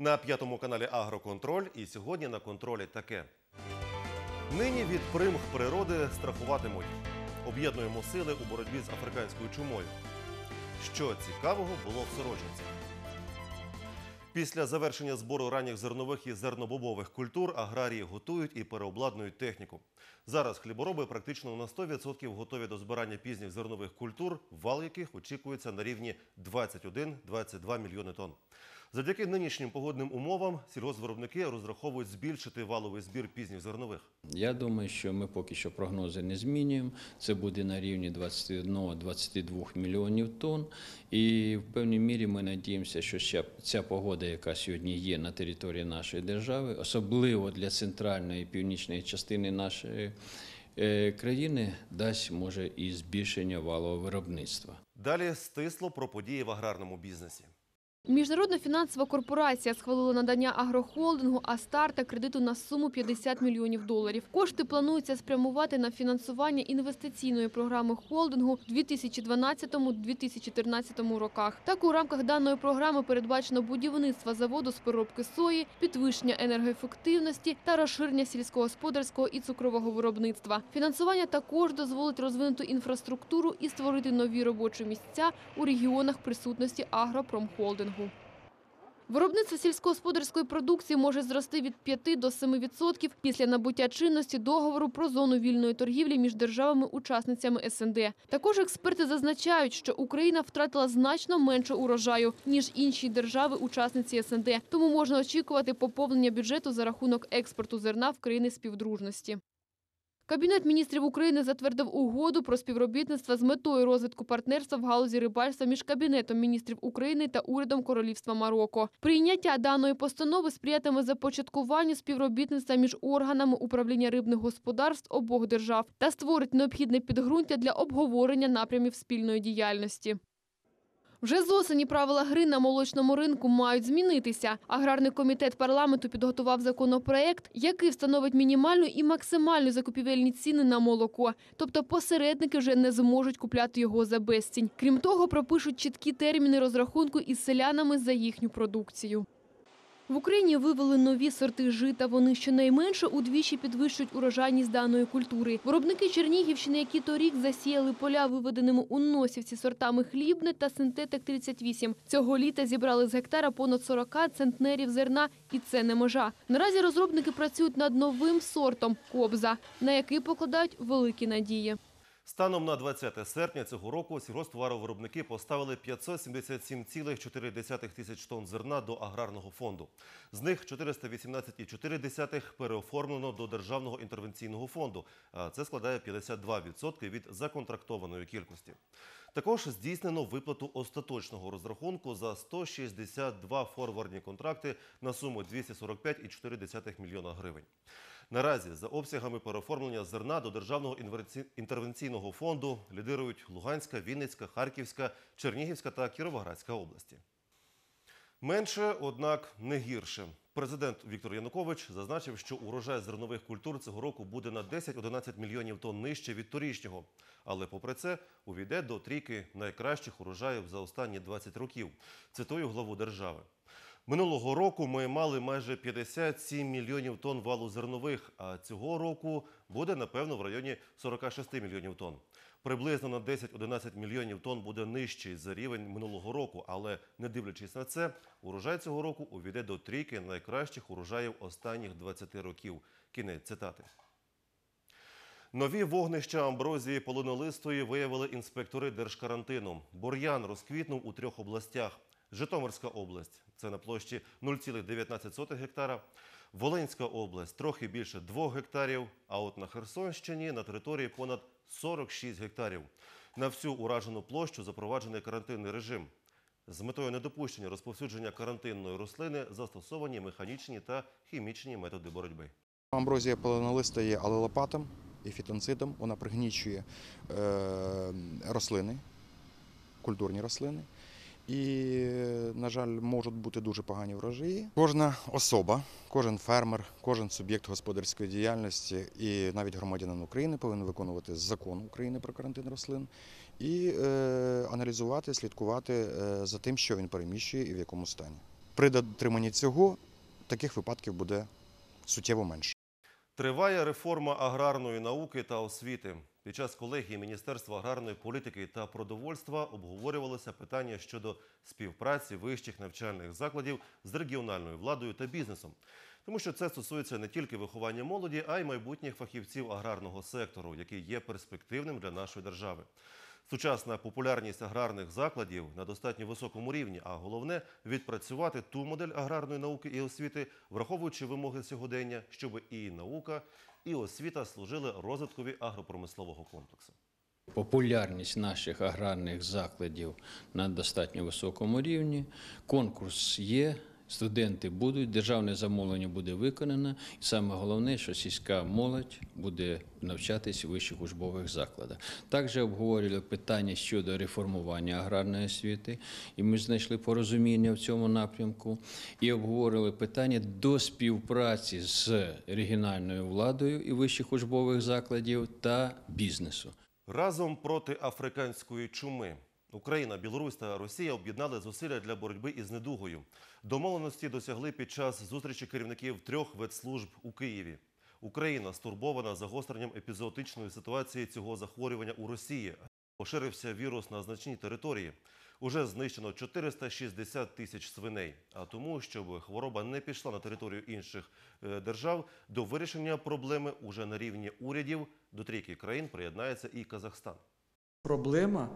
На п'ятому каналі Агроконтроль і сьогодні на контролі таке. Нині від примх природи страхуватимуть. Об'єднуємо сили у боротьбі з африканською чумою. Що цікавого було в Сорочинці? Після завершення збору ранніх зернових і зернобобових культур аграрії готують і переобладнують техніку. Зараз хлібороби практично на 100% готові до збирання пізніх зернових культур, вал яких очікується на рівні 21-22 мільйони тонн. Завдяки нинішнім погодним умовам сільгоспвиробники розраховують збільшити валовий збір пізніх зернових. Я думаю, що ми поки що прогнози не змінюємо. Це буде на рівні 21-22 мільйонів тонн. І в певній мірі ми надіємося, що ще ця погода, яка сьогодні є на території нашої держави, особливо для центральної і північної частини нашої е, країни, дасть може і збільшення валового виробництва. Далі стисло про події в аграрному бізнесі. Міжнародна фінансова корпорація схвалила надання агрохолдингу Астарта кредиту на суму 50 мільйонів доларів. Кошти планується спрямувати на фінансування інвестиційної програми холдингу в 2012-2014 роках. Так у рамках даної програми передбачено будівництво заводу з переробки сої, підвищення енергоефективності та розширення сільськогосподарського і цукрового виробництва. Фінансування також дозволить розвинути інфраструктуру і створити нові робочі місця у регіонах присутності агропромхолдингу. Виробництво сільськогосподарської продукції може зрости від 5 до 7% після набуття чинності договору про зону вільної торгівлі між державами-учасницями СНД. Також експерти зазначають, що Україна втратила значно менше урожаю, ніж інші держави-учасниці СНД, тому можна очікувати поповнення бюджету за рахунок експорту зерна в країни співдружності. Кабінет міністрів України затвердив угоду про співробітництво з метою розвитку партнерства в галузі рибальства між Кабінетом міністрів України та урядом Королівства Марокко. Прийняття даної постанови сприятиме започаткуванню співробітництва між органами управління рибних господарств обох держав та створить необхідне підґрунтя для обговорення напрямів спільної діяльності. Вже з осені правила гри на молочному ринку мають змінитися. Аграрний комітет парламенту підготував законопроект, який встановить мінімальну і максимальну закупівельні ціни на молоко. Тобто посередники вже не зможуть купляти його за безцінь. Крім того, пропишуть чіткі терміни розрахунку із селянами за їхню продукцію. В Україні вивели нові сорти жита. Вони щонайменше удвічі підвищують урожайність даної культури. Виробники Чернігівщини, які торік засіяли поля виведеними у носівці сортами хлібне та синтетик 38. Цього літа зібрали з гектара понад 40 центнерів зерна, і це не межа. Наразі розробники працюють над новим сортом кобза, на який покладають великі надії. Станом на 20 серпня цього року сільгосптоваровиробники поставили 577,4 тисяч тонн зерна до аграрного фонду. З них 418,4 переоформлено до Державного інтервенційного фонду, це складає 52% від законтрактованої кількості. Також здійснено виплату остаточного розрахунку за 162 форвардні контракти на суму 245,4 мільйона гривень. Наразі за обсягами переоформлення зерна до Державного інтервенційного фонду лідирують Луганська, Вінницька, Харківська, Чернігівська та Кіровоградська області. Менше, однак не гірше. Президент Віктор Янукович зазначив, що урожай зернових культур цього року буде на 10-11 мільйонів тонн нижче від торішнього. Але попри це увійде до трійки найкращих урожаїв за останні 20 років. Цитую главу держави. Минулого року ми мали майже 57 мільйонів тонн валу зернових, а цього року буде, напевно, в районі 46 мільйонів тонн. Приблизно на 10-11 мільйонів тонн буде нижчий за рівень минулого року, але не дивлячись на це, урожай цього року увійде до трійки найкращих урожаїв останніх 20 років. Кінець цитати. Нові вогнища амброзії полунолистої виявили інспектори держкарантину. Бур'ян розквітнув у трьох областях. Житомирська область це на площі 0,19 гектара. Волинська область трохи більше 2 гектарів. А от на Херсонщині на території понад 46 гектарів. На всю уражену площу запроваджений карантинний режим. З метою недопущення розповсюдження карантинної рослини застосовані механічні та хімічні методи боротьби. Амброзія полинолиста є алелопатом і фітонцидом. Вона пригнічує е, рослини, культурні рослини. І, на жаль, можуть бути дуже погані врожаї. Кожна особа, кожен фермер, кожен суб'єкт господарської діяльності і навіть громадянин України повинен виконувати закон України про карантин рослин і е, аналізувати, слідкувати е, за тим, що він переміщує і в якому стані. При дотриманні цього таких випадків буде суттєво менше. Триває реформа аграрної науки та освіти. Під час колегії Міністерства аграрної політики та продовольства обговорювалося питання щодо співпраці вищих навчальних закладів з регіональною владою та бізнесом. Тому що це стосується не тільки виховання молоді, а й майбутніх фахівців аграрного сектору, який є перспективним для нашої держави. Сучасна популярність аграрних закладів на достатньо високому рівні, а головне відпрацювати ту модель аграрної науки і освіти, враховуючи вимоги сьогодення, щоб і наука, і освіта служили розвиткові агропромислового комплексу. Популярність наших аграрних закладів на достатньо високому рівні. Конкурс є, студенти будуть, державне замовлення буде виконано. І саме головне, що сільська молодь буде навчатись у вищих учбових закладах. Також обговорювали питання щодо реформування аграрної освіти, і ми знайшли порозуміння в цьому напрямку. І обговорили питання до співпраці з регіональною владою і вищих учбових закладів та бізнесу. Разом проти африканської чуми. Україна, Білорусь та Росія об'єднали зусилля для боротьби із недугою. Домовленості досягли під час зустрічі керівників трьох ветслужб у Києві. Україна стурбована загостренням епізоотичної ситуації цього захворювання у Росії. Поширився вірус на значній території. Уже знищено 460 тисяч свиней. А тому, щоб хвороба не пішла на територію інших е, держав, до вирішення проблеми уже на рівні урядів до трійки країн приєднається і Казахстан. Проблема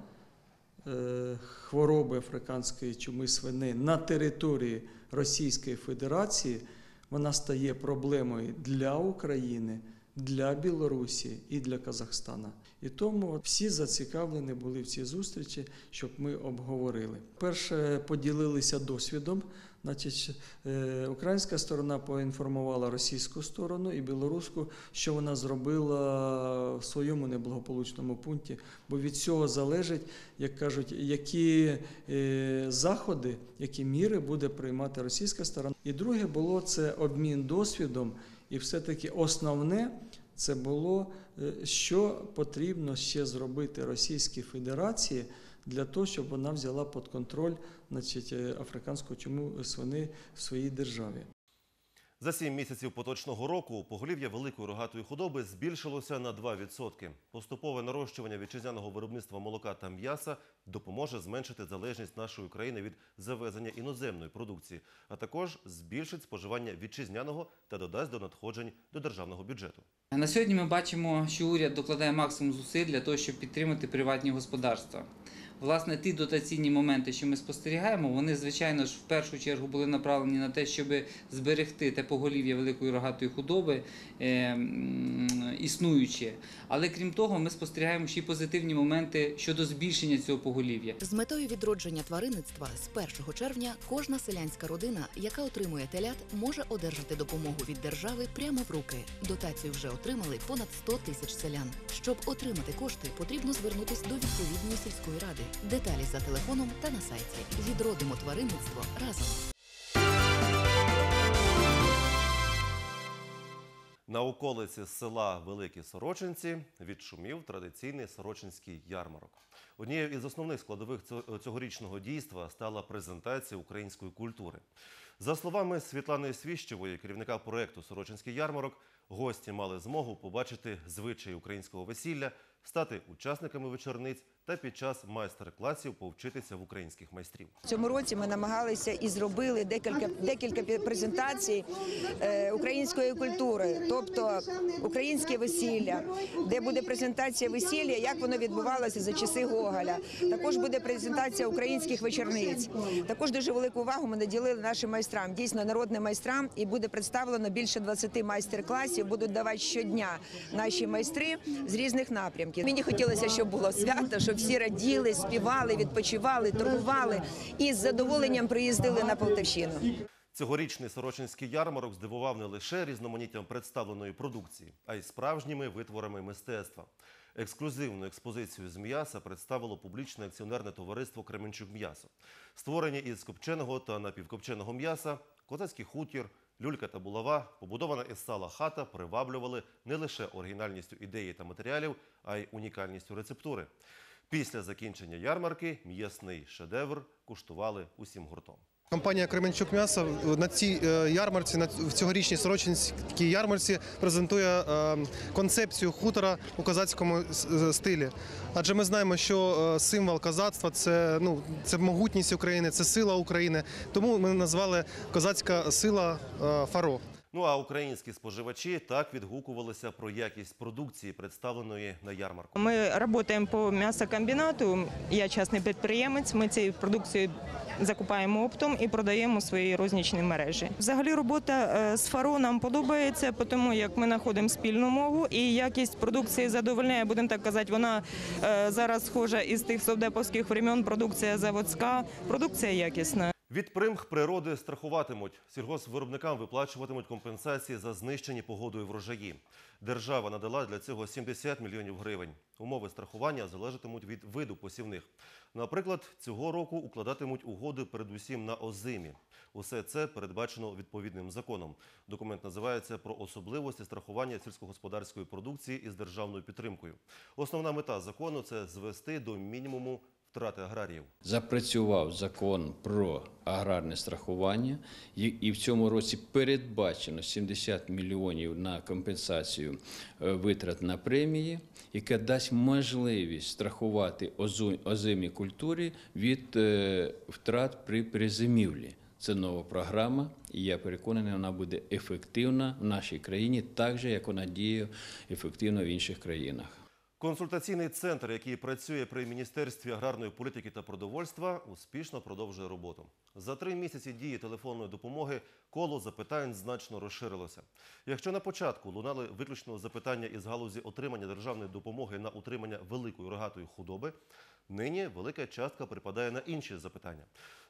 хвороби африканської чуми свини на території Російської Федерації вона стає проблемою для України, для Білорусі і для Казахстана. І тому всі зацікавлені були в цій зустрічі, щоб ми обговорили. Перше поділилися досвідом. Значить, е, українська сторона поінформувала російську сторону і білоруську, що вона зробила в своєму неблагополучному пункті, бо від цього залежить, як кажуть, які е, заходи, які міри буде приймати російська сторона. І друге було це обмін досвідом, і все-таки основне це було, е, що потрібно ще зробити Російській Федерації для того, щоб вона взяла під контроль значить, е, африканську чуму свини в своїй державі. За сім місяців поточного року поголів'я великої рогатої худоби збільшилося на 2%. Поступове нарощування вітчизняного виробництва молока та м'яса допоможе зменшити залежність нашої країни від завезення іноземної продукції, а також збільшить споживання вітчизняного та додасть до надходжень до державного бюджету. На сьогодні ми бачимо, що уряд докладає максимум зусиль для того, щоб підтримати приватні господарства. Власне, ті дотаційні моменти, що ми спостерігаємо, вони, звичайно ж, в першу чергу були направлені на те, щоб зберегти те поголів'я великої рогатої худоби е, існуюче. Але крім того, ми спостерігаємо ще й позитивні моменти щодо збільшення цього поголів'я. З метою відродження тваринництва з 1 червня кожна селянська родина, яка отримує телят, може одержати допомогу від держави прямо в руки. Дотацію вже отримали понад 100 тисяч селян. Щоб отримати кошти, потрібно звернутися до відповідної сільської ради. Деталі за телефоном та на сайті. Відродимо тваринництво разом. На околиці села Великі Сорочинці відшумів традиційний сорочинський ярмарок. Однією із основних складових цьогорічного дійства стала презентація української культури. За словами Світлани Свіщевої, керівника проекту Сорочинський ярмарок, гості мали змогу побачити звичаї українського весілля, стати учасниками вечорниць та під час майстер-класів повчитися в українських майстрів. В цьому році ми намагалися і зробили декілька декілька презентацій е, української культури, тобто українське весілля, де буде презентація весілля, як воно відбувалося за часи Гоголя. Також буде презентація українських вечорниць. Також дуже велику увагу ми наділили нашим майстрам, дійсно народним майстрам, і буде представлено більше 20 майстер-класів. Будуть давати щодня наші майстри з різних напрямків. Мені хотілося, щоб було свято, щоб всі раділи, співали, відпочивали, торгували і з задоволенням приїздили на Полтавщину. Цьогорічний Сорочинський ярмарок здивував не лише різноманіттям представленої продукції, а й справжніми витворами мистецтва. Ексклюзивну експозицію з м'яса представило публічне акціонерне товариство Кременчук м'ясо. Створені із копченого та напівкопченого м'яса, козацький хутір, люлька та булава, побудована із сала хата приваблювали не лише оригінальністю ідеї та матеріалів, а й унікальністю рецептури. Після закінчення ярмарки м'ясний шедевр куштували усім гуртом. Компанія Кременчук м'ясо на цій е, ярмарці, на в цьогорічній сорочинській ярмарці презентує е, концепцію хутора у козацькому е, стилі. Адже ми знаємо, що символ козацтва це ну це могутність України, це сила України. Тому ми назвали козацька сила фаро. Ну а українські споживачі так відгукувалися про якість продукції, представленої на ярмарку. Ми працюємо по м'ясокомбінату. Я частний підприємець. Ми цю продукцію закупаємо оптом і продаємо у своїй рознічній мережі. Взагалі робота е, з фаро нам подобається, тому як ми знаходимо спільну мову і якість продукції задовольняє. Будемо так казати, вона е, зараз схожа із тих совдеповських времен. Продукція заводська, продукція якісна. Від примх природи страхуватимуть. Сільгоспвиробникам виплачуватимуть компенсації за знищені погодою врожаї. Держава надала для цього 70 мільйонів гривень. Умови страхування залежатимуть від виду посівних. Наприклад, цього року укладатимуть угоди передусім на озимі. Усе це передбачено відповідним законом. Документ називається про особливості страхування сільськогосподарської продукції із державною підтримкою. Основна мета закону це звести до мінімуму втрати аграріїв. Запрацював закон про аграрне страхування, і- в цьому році передбачено 70 мільйонів на компенсацію е, витрат на премії, яка дасть можливість страхувати озимі культури від е, втрат при призимівлі. Це нова програма, і я переконаний, вона буде ефективна в нашій країні, так же як вона діє ефективно в інших країнах. Консультаційний центр, який працює при Міністерстві аграрної політики та продовольства, успішно продовжує роботу. За три місяці дії телефонної допомоги коло запитань значно розширилося. Якщо на початку лунали виключно запитання із галузі отримання державної допомоги на утримання великої рогатої худоби, нині велика частка припадає на інші запитання.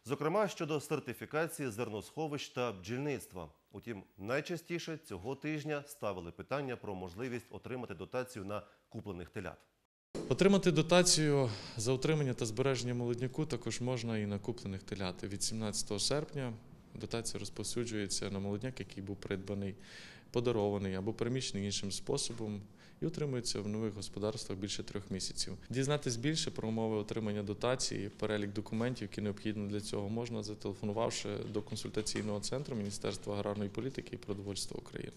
Зокрема, щодо сертифікації зерносховищ та бджільництва. Утім, найчастіше цього тижня ставили питання про можливість отримати дотацію на куплених телят. Отримати дотацію за утримання та збереження молодняку також можна і на куплених телят. Від 17 серпня дотація розповсюджується на молодняк, який був придбаний, подарований або переміщений іншим способом і утримується в нових господарствах більше трьох місяців. Дізнатись більше про умови отримання дотації, перелік документів, які необхідні для цього, можна зателефонувавши до консультаційного центру Міністерства аграрної політики і продовольства України.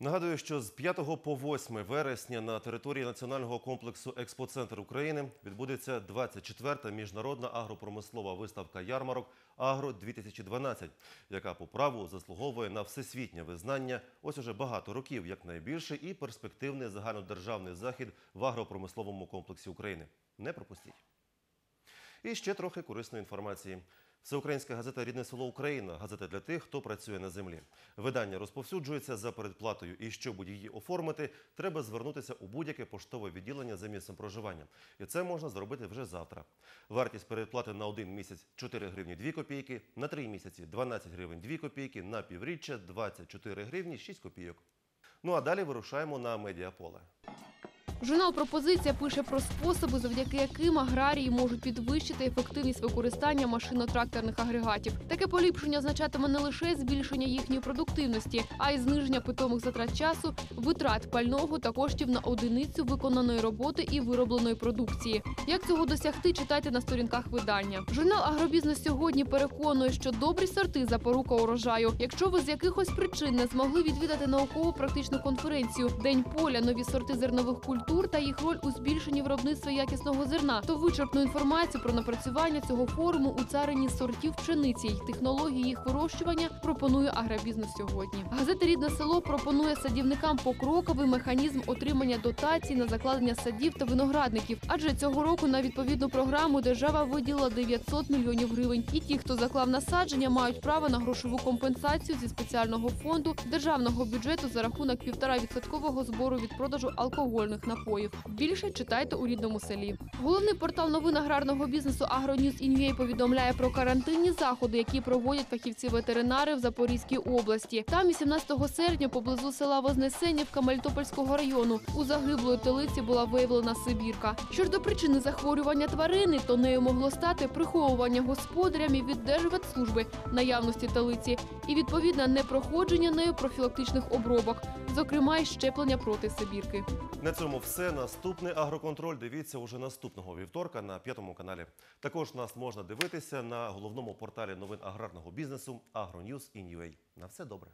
Нагадую, що з 5 по 8 вересня на території національного комплексу Експоцентр України відбудеться 24-та міжнародна агропромислова виставка ярмарок Агро 2012 яка по праву заслуговує на всесвітнє визнання ось уже багато років як найбільший і перспективний загальнодержавний захід в агропромисловому комплексі України. Не пропустіть. І ще трохи корисної інформації. Всеукраїнська газета Рідне село Україна газета для тих, хто працює на землі. Видання розповсюджується за передплатою, і щоб її оформити, треба звернутися у будь-яке поштове відділення за місцем проживання. І це можна зробити вже завтра. Вартість передплати на один місяць 4 гривні 2 копійки, на 3 місяці 12 гривень 2 копійки, на півріччя 24 гривні 6 копійок. Ну а далі вирушаємо на медіаполе. Журнал Пропозиція пише про способи, завдяки яким аграрії можуть підвищити ефективність використання машино-тракторних агрегатів. Таке поліпшення означатиме не лише збільшення їхньої продуктивності, а й зниження питомих затрат часу, витрат пального та коштів на одиницю виконаної роботи і виробленої продукції. Як цього досягти, читайте на сторінках видання. Журнал Агробізнес сьогодні переконує, що добрі сорти запорука урожаю. Якщо ви з якихось причин не змогли відвідати науково-практичну конференцію День поля, нові сорти зернових культур та їх роль у збільшенні виробництва якісного зерна, то вичерпну інформацію про напрацювання цього форуму у царині сортів пшениці й технології їх вирощування пропонує агробізнес сьогодні. Газета Рідне село пропонує садівникам покроковий механізм отримання дотацій на закладення садів та виноградників. Адже цього року на відповідну програму держава виділила 900 мільйонів гривень. І ті, хто заклав насадження, мають право на грошову компенсацію зі спеціального фонду державного бюджету за рахунок 1,5% збору від продажу алкогольних напоїв. Напоїв. Більше читайте у рідному селі. Головний портал новин аграрного бізнесу AgroNews.in.ua повідомляє про карантинні заходи, які проводять фахівці-ветеринари в Запорізькій області. Там 18 серпня поблизу села Вознесенівка Мелітопольського району у загиблої телиці була виявлена сибірка. Що ж до причини захворювання тварини, то нею могло стати приховування господарями від Держветслужби наявності телиці і відповідне непроходження нею профілактичних обробок, зокрема й щеплення проти сибірки. На цьому все. Наступний агроконтроль дивіться уже наступного вівторка на п'ятому каналі. Також нас можна дивитися на головному порталі новин аграрного бізнесу AgroNews.in.ua. На все добре.